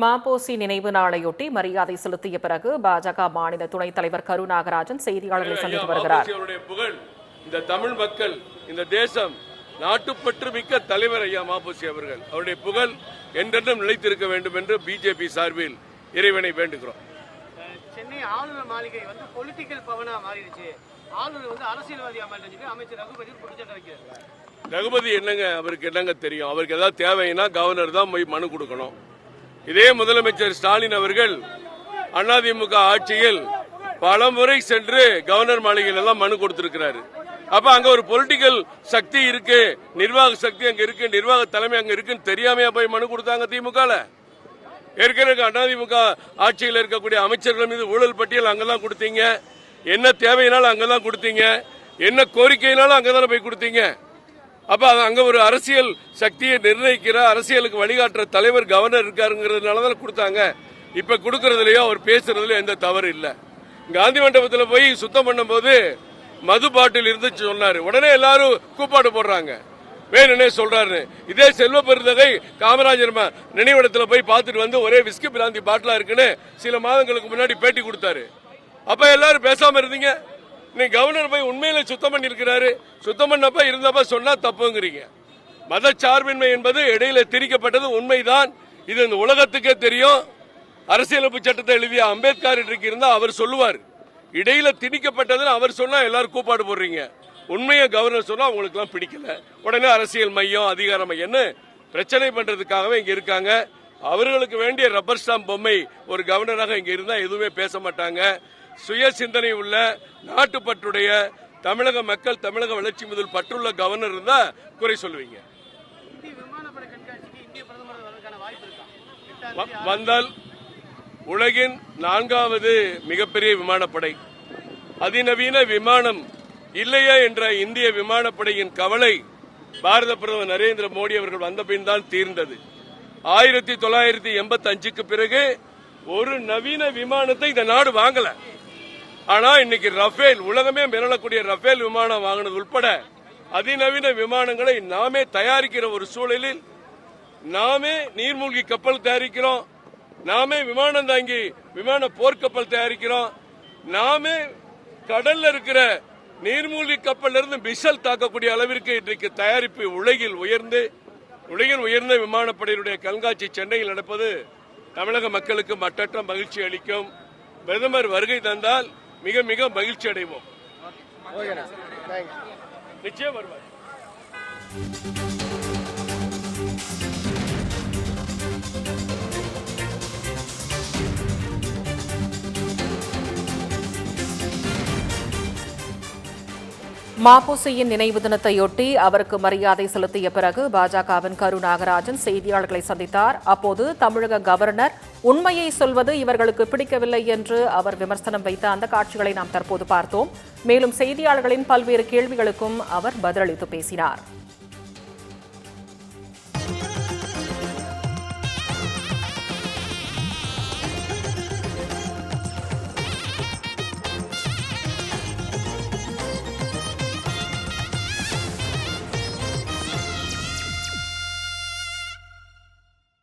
மாப்போசி நினைவு நாளையொட்டி மரியாதை செலுத்திய பிறகு பாஜக மாநில துணைத் தலைவர் கரு நாகராஜன் செய்தியாளர்களை சந்தித்து வருகிறார். புகழ் இந்த தமிழ் மக்கள் இந்த தேசம் நாட்டுப்பற்று மிக்க தலைவர் ஐயா மாப்போசி அவர்கள். அவருடைய புகழ் என்றென்றும் நிலைத்திருக்க வேண்டும் என்று பிஜேபி சார்பில் இறைவனை வேண்டுகிறோம். சென்னை ஆளுநர் மாளிகை வந்து பொலிட்டிக்கல் பவனா மாறிடுச்சு. ஆளுநர் வந்து அரசியல்வாதியா மாறிடுச்சு அமைச்சர் ரகுபதி வைக்கிறார். ரகுபதி என்னங்க அவருக்கு என்னங்க தெரியும்? அவருக்கு ஏதாவது தேவைன்னா கவர்னர் தான் போய் மனு கொடுக்கணும். இதே முதலமைச்சர் ஸ்டாலின் அவர்கள் அதிமுக ஆட்சியில் பல முறை சென்று கவர்னர் மாளிகையில் எல்லாம் மனு கொடுத்திருக்கிறாரு. அப்ப அங்க ஒரு பொலிட்டிக்கல் சக்தி இருக்கு நிர்வாக சக்தி அங்க இருக்கு நிர்வாக தலைமை அங்க இருக்குன்னு தெரியாமையா போய் மனு கொடுத்தாங்க திமுக ஏற்கனவே அதிமுக ஆட்சியில் இருக்கக்கூடிய அமைச்சர்கள் மீது ஊழல் பட்டியல் அங்கதான் கொடுத்தீங்க. என்ன தேவையினாலும் அங்கதான் கொடுத்தீங்க. என்ன கோரிக்கையினாலும் அங்கதானே போய் கொடுத்தீங்க. அப்ப அது அங்க ஒரு அரசியல் சக்தியை நிர்ணயிக்கிற அரசியலுக்கு வழிகாட்டுற தலைவர் கவர்னர் இருக்காருங்கிறதுனால தான் கொடுத்தாங்க. இப்ப கொடுக்கறதுலயோ அவர் பேசுறதுலயோ எந்த தவறு இல்ல. காந்தி மண்டபத்தில் போய் சுத்தம் பண்ணும்போது மது பாட்டில் இருந்துச்சு சொன்னாரு. உடனே எல்லாரும் கூப்பாடு போடுறாங்க. வேணும்னே சொல்றாரு இதே செல்வ பெருந்தகை காமராஜர் நினைவிடத்துல போய் பார்த்துட்டு வந்து ஒரே விஸ்கி பிராந்தி பாட்டிலா இருக்குன்னு சில மாதங்களுக்கு முன்னாடி பேட்டி கொடுத்தாரு. அப்ப எல்லாரும் பேசாம இருந்தீங்க? நீ கவர்னர் போய் உண்மையில சுத்தம் பண்ணியிருக்கிறாரு. சுத்தம் பண்ணப்ப இருந்தப்ப சொன்னா தப்புங்கிறீங்க. மதச்சார்பின்மை என்பது இடையில திரிக்கப்பட்டது உண்மைதான். இது இந்த உலகத்துக்கே தெரியும். அரசியலமைப்பு சட்டத்தை எழுதிய அம்பேத்கர் இன்றைக்கு இருந்தா அவர் சொல்லுவார். இடையில திணிக்கப்பட்டதுன்னு அவர் சொன்னா எல்லாரும் கூப்பாடு போடுறீங்க. உண்மையை கவர்னர் சொன்னா உங்களுக்கு எல்லாம் பிடிக்கல. உடனே அரசியல் மையம் அதிகார மையம்னு பிரச்சனை பண்றதுக்காகவே இங்க இருக்காங்க. அவர்களுக்கு வேண்டிய ரப்பர் ஸ்டாம்ப் பொம்மை ஒரு கவர்னராக இங்க இருந்தா எதுவுமே பேச மாட்டாங்க. சுய சிந்தனை உள்ள நாட்டுப்பற்றுடைய தமிழக மக்கள் தமிழக வளர்ச்சி முதல் பற்றுள்ள கவர்னர் இருந்தா குறை சொல்லுவீங்க. வந்தால் உலகின் நான்காவது மிகப்பெரிய விமானப்படை. அதிநவீன விமானம் இல்லையா என்ற இந்திய விமானப்படையின் கவலை பாரத பிரதமர் நரேந்திர மோடி அவர்கள் வந்த பின் தான் தீர்ந்தது. ஆயிரத்தி தொள்ளாயிரத்தி எண்பத்தி அஞ்சுக்கு பிறகு ஒரு நவீன விமானத்தை இந்த நாடு வாங்கல. ஆனா இன்னைக்கு ரஃபேல் உலகமே மிரளக்கூடிய ரஃபேல் விமானம் வாங்கினது உட்பட அதிநவீன விமானங்களை நாமே தயாரிக்கிற ஒரு சூழலில் நாமே நீர்மூழ்கி கப்பல் தயாரிக்கிறோம். நாமே விமானம் தாங்கி விமான போர்க்கப்பல் தயாரிக்கிறோம். நாமே கடல்ல இருக்கிற நீர்மூழ்கி கப்பல் இருந்து மிசல் தாக்கக்கூடிய அளவிற்கு இன்றைக்கு தயாரிப்பு உலகில் உயர்ந்து உலகின் உயர்ந்த விமானப்படையினுடைய கண்காட்சி சென்னையில் நடப்பது தமிழக மக்களுக்கு மட்டற்ற மகிழ்ச்சி அளிக்கும். பிரதமர் வருகை தந்தால் மிக மிக மகிழ்ச்சி அடைவோம். நிச்சயம் வருவார். மாப்போசியின் நினைவு தினத்தையொட்டி அவருக்கு மரியாதை செலுத்திய பிறகு பாஜகவின் கரு நாகராஜன் செய்தியாளர்களை சந்தித்தார். அப்போது தமிழக கவர்னர் உண்மையை சொல்வது இவர்களுக்கு பிடிக்கவில்லை என்று அவர் விமர்சனம் வைத்த அந்த காட்சிகளை நாம் தற்போது பார்த்தோம். மேலும் செய்தியாளர்களின் பல்வேறு கேள்விகளுக்கும் அவர் பதிலளித்து பேசினார்.